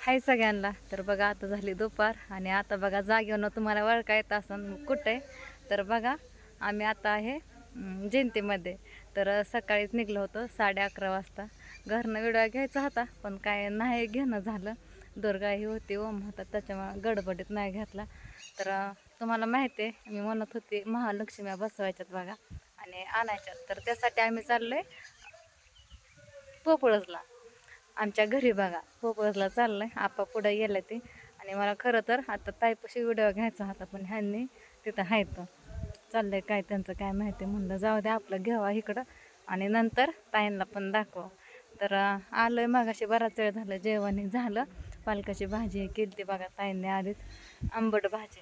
हाय सगळ्यांना. तर बघा आता झाली दुपार आणि आता बघा जागेवर तुम्हाला वळका येत असन कुठे? तर बघा आम्ही आता आहे जयंतीमध्ये. तर सकाळीच निघलो होतो साडे अकरा वाजता. घरनं विडवा घ्यायचा होता पण काय नाही घेणं झालं. दुर्गा ही होती ओम होता त्याच्यामुळे गडबडीत नाही घेतला. तर तुम्हाला माहिती आहे मी म्हणत होती महालक्ष्म्या बसवायच्यात बघा आणि आणायच्यात. तर त्यासाठी आम्ही चाललो आहे पोपळजला. आमच्या घरी बघा भोकरसला चाललं आहे आपा पुढं गेलं ते. आणि मला खरं तर आता ताईपाशी व्हिडिओ घ्यायचा होता पण ह्यांनी तिथं हाय तर चाललं आहे काय त्यांचं काय माहिती म्हणलं जाऊ दे आपलं घ्यावा इकडं. आणि नंतर ताईंना पण दाखवा. तर आलं आहे मगाशी बराच वेळ झालं जेवण झालं. पालकाची भाजी केली ती बघा ताईंनी आधीच आंबट भाजी.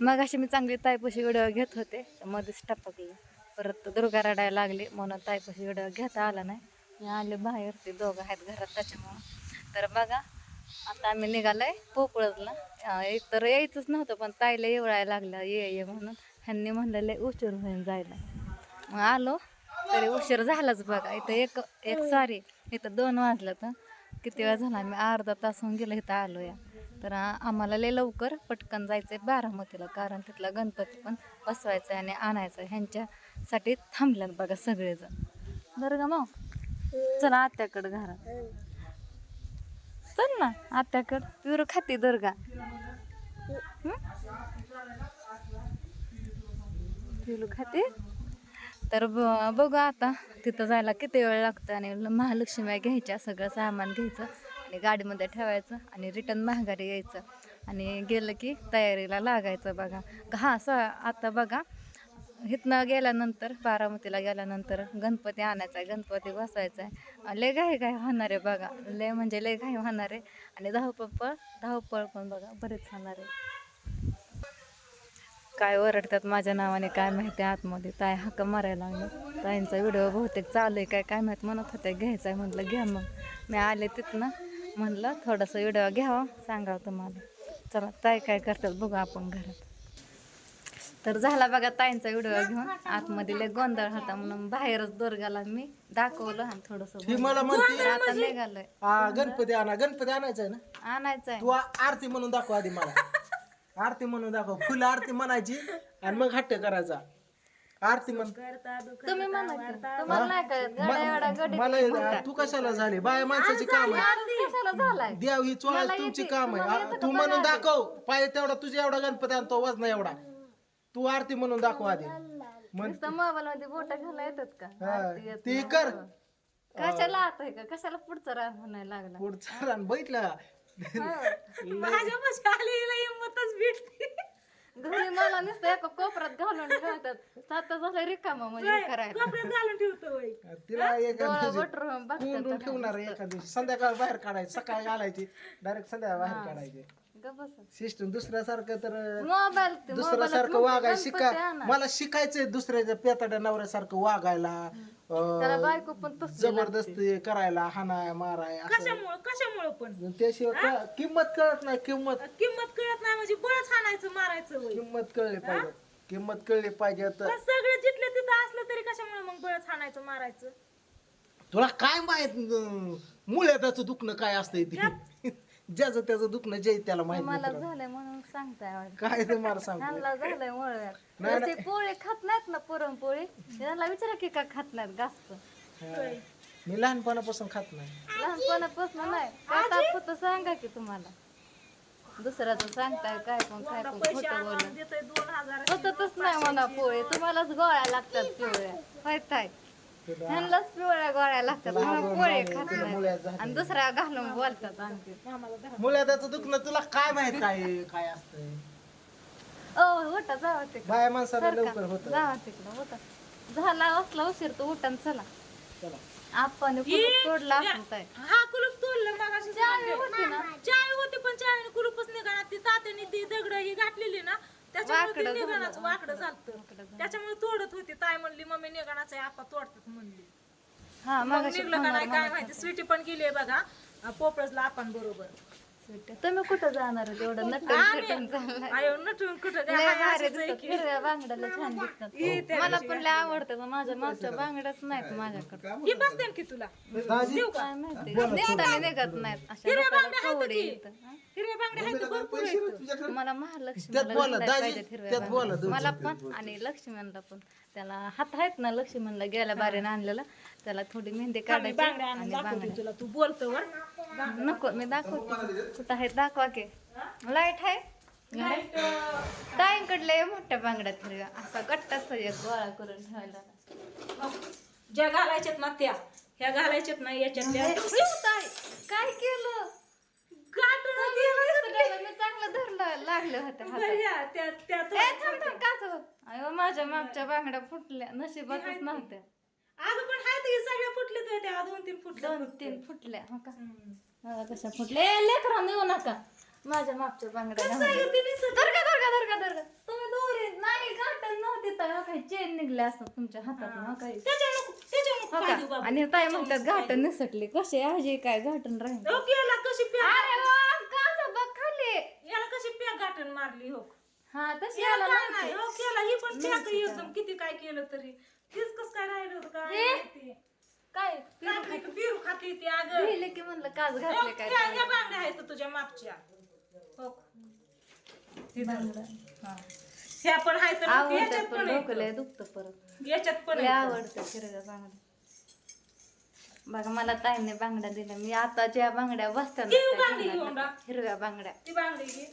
मग अशी मी चांगली ताईपाशी व्हिडिओ घेत होते मध्येच टपकली. परत दुर्गा रडायला लागली म्हणून ताईपाशी व्हिडिओ घेता आला नाही. मी आले बाहेर ते दोघं आहेत घरात त्याच्यामुळं. तर बघा आता आम्ही निघालोय पोपळजला एक तर यायचंच नव्हतं पण ताईला येवळायला लागलं ये ये म्हणून. ह्यांनी म्हणलं उशीर होईन जायला. मग आलो तरी उशीर झालाच बघा. इथं एक एक सॉरी इथं दोन वाजलं तर किती वेळ झाला? आम्ही अर्धा तास होऊन गेलो इथं आलो या तर आम्हाला लय लवकर पटकन जायचं आहे बारामतीला कारण तिथला गणपती पण बसवायचा आहे आणि आणायचा आहे ह्यांच्यासाठी थांबल्यात बघा सगळेजण. बरं का मग? चला आत्याकडं घरात. चल ना आत्याकडं. पिरू खाते दर्गा हं? पिलू खाते? तर ब- बघू आता. तिथं जायला किती वेळ लागतो आणि महालक्ष्मी घ्यायच्या सगळं सामान घ्यायचं आणि गाडीमध्ये ठेवायचं आणि रिटर्न महागारी यायचं. आणि गेलं की तयारीला लागायचं बघा. हा स आता बघा. इथनं गेल्यानंतर बारामतीला गेल्यानंतर गणपती आणायचा आहे गणपती बसवायचा आहे. लय घाई घाई होणार आहे बघा. लय म्हणजे लय घाई होणार आहे. आणि धावपळ पण धावपळ पण बघा बरेच होणार आहे. काय ओरडतात माझ्या नावाने काय माहिती आतमध्ये. ताय हाका मारायला लागलं. ताईंचा व्हिडिओ बहुतेक चालू आहे काय काय माहीत म्हणत होते घ्यायचा आहे म्हटलं घ्या मग. मी आले तिथनं म्हणलं थोडंसं व्हिडिओ घ्यावा सांगावं तुम्हाला. चला ताई काय करतात बघू आपण घरात. तर झाला बघा ताईंचा व्हिडिओ घेऊन. आतमध्ये लय गोंधळ होता म्हणून बाहेरच दुर्गाला मी दाखवलं आणि थोडस ही मला म्हणते आता निघालोय. हा गणपती आणा गणपती आणायचा आहे ना? आणायचं आहे तू आ- आरती म्हणून दाखव आधी मला. आरती म्हणून दाखव. फुल आरती म्हणायची आणि मग हट्ट करायचा. आरती म्हण तुम्ही म्हणा की. तुम्हाला नाही कळत. गड्या एवढा गडी मला तू कशाला झाली? बाय माणसाची काम. आहे आरती. कशाला झालाय? देव ही चोळाच तुमची काम आहे. आ, तू म्हणून दाखव. पाहिजे तेवढा तुझ्या एवढा गणपती आणतो वजन एवढा. तू आरती म्हणून दाखव आधी. म्हण नुसतं मोबाईल मध्ये बोटा घाला येतात का? हा, आरती येत ती नाही. कर. कशाला आता हे का कशाला पुढचं राग म्हणायला लागला? पुढचा रान बैठला घरी मला नुसतं एका कोपऱ्यात घालून ठेवतात. सात झालं रिकामा म्हणजे करायला. तिला एका डोळा दिवशी वटरून बघतात कोंडून ठेवणार आहे एका दिवशी. संध्याकाळ बाहेर काढायची सकाळी घालायची डायरेक्ट संध्याकाळ बाहेर काढायची. सिस्टम दुसऱ्यासारखं तर दुसऱ्यासारखं वागाय शिका. मला शिकायचंय दुसऱ्याच्या पेताड्या नवऱ्यासारखं वागायला जबरदस्ती करायला हाणाय माराय कशामुळं कशामुळं पण? त्याशिवाय किंमत कळत नाही किंमत. किंमत कळत नाही म्हणजे बळच हाणायचं मारायचं किंमत कळली पाहिजे. किंमत कळली पाहिजे तर सगळे जिथले तिथं असलं तरी कशामुळे मग बळच हाणायचं मारायचं? तुला काय माहीत मुळ्याचं दुखणं काय असतंय ते? ज्याचं त्याचं दुखणं जे त्याला माहीत मला झालंय म्हणून सांगताय वाटतं. काय ते मला सांग? त्यांना झालंय मुळव्यात नाही, ते पोळी खात नाहीत ना पुरणपोळी? त्यांना विचारा की का खात नाहीत जास्त मी लहानपणापासून खात नाही. लहानपणापासून नाही. काय ताप होतं सांगा की तुम्हाला. दुसऱ्याचं सांगताय काय पण काय पण खोटं हजार. होतच नाही म्हणा पोळी. तुम्हालाच गोळ्या लागतात पिवळ्या. होय ताय ह्यांनाच पिवळ्या गोळ्या लागतात. म्हणून पोळी खात नाही आणि दुसऱ्या घालून बोलतात आणखी मुळ्याचं दुखणं तुला काय माहीत काय काय असतंय? ओ उठा जावा तिकडं. बाया माणसाला लवकर होत. जावा तिकडं उठा झाला असला उशीर तो उठन चला. चला. आपण तोडला असं हा कुलूप तोडलं मग अशी चावी होती ना. चावी होती पण चावीने कुलूपच निघाणार ती तात्याने ती दगड ही घातलेली ना. त्याच्यामुळे वाकडं ती निघाणाच झालं. वाकडं चालतं त्याच्यामुळे तोडत होती. ताई म्हणली मम्मी निघाणाच आहे आपा तोडतात म्हणली. हा मग मग निघलं का नाही काय माहिती. स्वीटी पण गेली बघा. पोपळजला आपण बरोबर. तुम्ही कुठं जाणार तेवढं नटून थटून चाललाय आयो नटून कुठं काय लय हाय भारी असंच आहे दिसतात. की. हिरव्या बांगड्याला छान दिसतात. मला पण लय आवडतं पण माझ्या मागच्या बांगड्याच नाहीत माझ्याकडे. ही बसते की तुला? दाजी? काय माहिती. निघताना निघत नाहीत. अशा डोक्याला कवडे येतं. बांगड्या आहेत तर भरपूर आहेत. मला महालक्ष्मीला त्यात बोला, घेतलाय दाजी, पाहिजेत हिरव्या त्यात बोला, बांगड्या. दोन मला पण आणि लक्ष्मणला पण. त्याला हात आहेत ना लक्ष्मणला गेल्या बारीने आणलेला. त्याला थोडी मेहंदी काढायची बांगड्या आणून आणि दाखवते बांगड्या तुला. तू बोलतो वर. नको मी दाखवते. कुठं आहेत? दाखवा की. लाइट आहे? ताईंकडले मोठ्या बांगड्यात हिरव्या असा गट्टाच एक गोळा करून ठेवायला. ज्या घालायच्यात ना त्या ह्या घालायच्यात ना याच्यातल्या ताई, काय केलं? लागलं होतं हातात. ह्या त्या त्या ए, थांब थांब काच अयो माझ्या मागच्या बांगड्या फुटल्या. नशिबातच नव्हत्या. अगं पण हाय ते सगळ्या फुटले तर त्या दोन तीन फुटल्या दोन तीन फुटल्या हो का? मला कशा फुटल्या? ए लेकरा येऊ नका. माझ्या मागच्या बांगड्या घालून. दुर्गा दुर्गा दुर्गा दुर्गा तुम्ही दोरी नाही नव्हती तर हो काही चेन निघल्या असतात तुमच्या हातात हो. काही. त्याच्या नको त्याच्या नको हो पाय देऊ का बाबा. आणि ताई म्हणतात घाटण निसटली. कसे आजी काय घाटण राहील? कशी प्या अरे वा! गाठण मारली हो. हा तशी याला आला काय नाही हो केला ही पण एकदम किती काय केलं तरी. तीच कस काय राहिलं होतं काय? माहिती. काय? खाते ती अगं. लिहिले की म्हणलं काच हो, घातले काय त्या- ह्या बांगड्या आहेत तुझ्या हो. हा. ह्या पण आहेत तर मग आवडतात याच्यात पण पण डोकं आहेत. लय दुखतं परत. याच्यात पण लय आहेत. आवडतं हिरव्या बांगड्या. बघा मला ताईने बांगड्या दिल्या मी आता ज्या बांगड्या बसतात किती बांगडी घेऊन ना, बा? हिरव्या बांगड्या. ती बांगडी घे.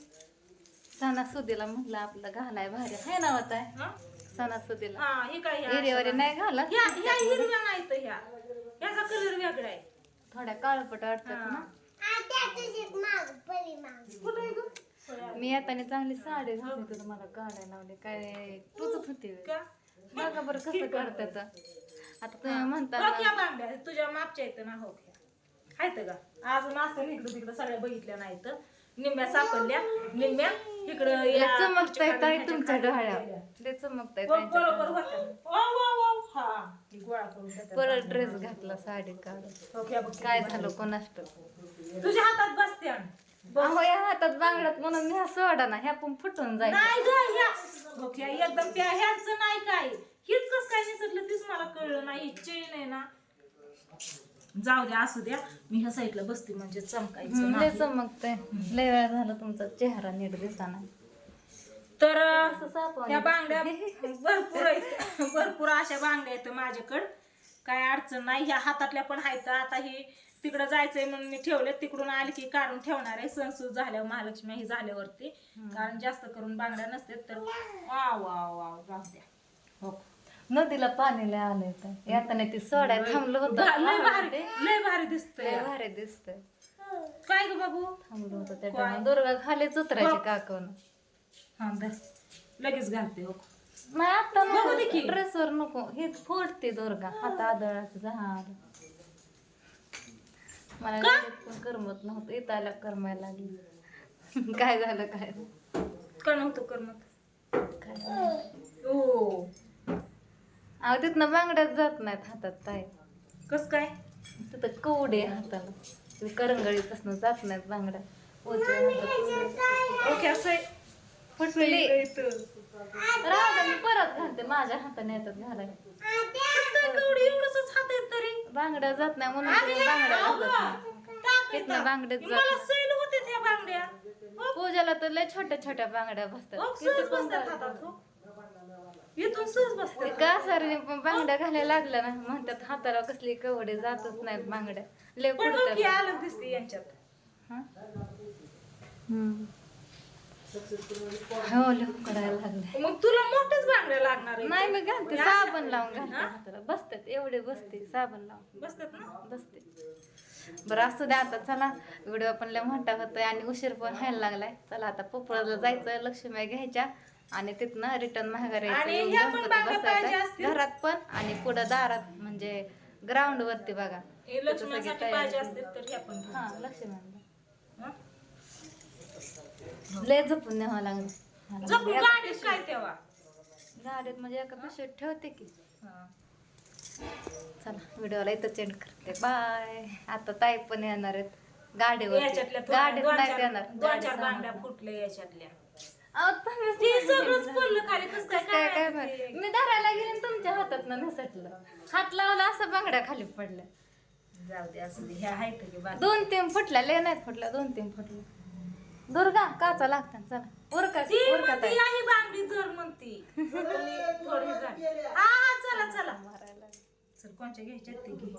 सणासुदीला म्हटलं आपलं घालाय भारी. आहे ना होत आहे? सणासुदीला. हा हे काय ह्या हिरवरी नाही घालत? ह्या ह्या हिरव्या नाहीत ह्या. ह्याचा कलर वेगळा आहे. थोड्या काळपट हा. ना. कुठं आहे गं? मी येताना चांगली साडी घालली होती तुम्हाला काढायला लावली. काय टुचत होती. का? बघा बरं कसं काढतात. आता तुम्ही म्हणता हो क्या तुझ्या मागच्या आहेत ना हो क्या आहेत का अजून असं इकडं तिकडं सगळ्या बघितल्या नाहीत. निम्म्या सापडल्या. निम्म्या इकडं या चमकताय खुर्चीखाली ताई ह्याच्या तुमच्या खाली ठेवल्या. चमकताय ब- त्यांच्या बरोबर डोळ्यात. होत्या वा वा वा हा ती गोळा करून देतात. परत ड्रेस घातला साडी काढून. हो क्या बघ काय झालं कोणास तुझ्या हातात बसते अहो या हातात बांगड्यात म्हणून मी हा सोडा ना ह्या पण फुटून जाईल. नाही ग ह्या. हो एकदम त्या ह्यांचं नाही काय. हीच कस काय निसटलं तीच मला कळलं नाही. चेन आहे ना. जाऊ द्या असू द्या. मी ह्या साईडला बसते म्हणजे चमकायचं लय नाही. चमकतंय. लय वेळ झाला तुमचा चेहरा नीट दिसाना. तर असं सापवून ह्या बांगड्या भरपूर आहेत. भरपूर अशा बांगड्या आहेत माझ्याकडं. काय अडचण नाही. ह्या हातातल्या पण आहेत. आता ही तिकडं जायचंय म्हणून मी ठेवले तिकडून आले की काढून ठेवणार आहे. सणसूद झाल्यावर महालक्ष्मी ही झाल्यावरती. कारण जास्त करून बांगड्या नसतात तर वाव वाव वाव राहू द्या. हो. नदीला पाणी लय आलंय तर येताना ती सोडाय थांबलं होतं. लय भारी. लय भारी दिसतंय. लय भारी दिसतंय. काय ग बाबू? थांबलं होतं त्या टायमाला. दुर्गा खालीच उतरायची काकून. हा धर लगेच घालते हो नाही आता बघू दे की. नको ड्रेसवर नको. हे फोडते दुर्गा. हात आदळाचं झाड. मला लगेच पण करमत नव्हतं. इथं आल्या करमायला लागली. काय झालं काय? का नव्हतं करमत? काय झालं? ओ. अहो तिथनं बांगड्याच जात नाहीत हातात ताई. कस काय? तिथं कवडे आहे हाताला ते करंगळीपासून जात नाहीत बांगड्या. हातात ओके असं आहे. इथं. राहू मी परत घालते. माझ्या हाताने येतात घालायला. कसं काय कवडी? एवढंच हात आहेत तरी. बांगड्या जात नाही म्हणून तुम्ही बांगड्या घालत नाही. तिथनं बांगड्याच जात मला सैल होते त्या बांगड्या. पूजाला तर लय छोट्या छोट्या बांगड्या हो, बसतात सहज किती पण बसतात हातात हो. इथून सहज बसतात. ते का सारे पण बांगड्या घालायला लागल्या ना. म्हणतात हाताला कसली कवडे जातच नाहीत बांगड्या. लय पण अलग दिसते यांच्यात. हं? हम्म. हो लय करायला लागले मग तुला मोठ्याच बांगड्या लागणार आहे. नाही मी घालते. साबण लावून घालते हाताला. बसतात एवढे बसते साबण लावून. बसतात ना? बसते. बरं असू द्या आता. चला व्हिडिओ पण लय मोठा होतोय आणि उशीर पण व्हायला लागलाय. चला आता पोपळाला जायचं लक्ष्मी घ्यायच्या. आणि तिथनं रिटर्न महागारी. घरात पण आणि पुढं दारात म्हणजे ग्राउंड वरती बघा. लक्ष्मी? लय जपून न्यावं लागलं. गाडीत म्हणजे एका पिशवीत ठेवते की. चला व्हिडिओला इथं चेंड करते. बाय आता ताई पण येणार आहेत. गाडीवर गाडीत नाही. बांगड्या. फुटल्या याच्यातल्या. ते सगळंच. पडलं खाली कसं काय काय काय काय माहीत. मी धरायला गेले आणि तुमच्या हातात नसटलं हात लावला असं बांगड्या खाली पडल्या जाऊ दे असं दे. ह्या आहेत की बाकी दोन तीन फुटल्या लय नाहीत फुटल्या दोन तीन फुटल्या दुर्गा काचा लागतात चला उरका ती उरका म्हणती ताई. आहे बांगडी धर म्हणती थोडी. हा हा चला चला चल कोणच्या घ्यायच्यात ते घे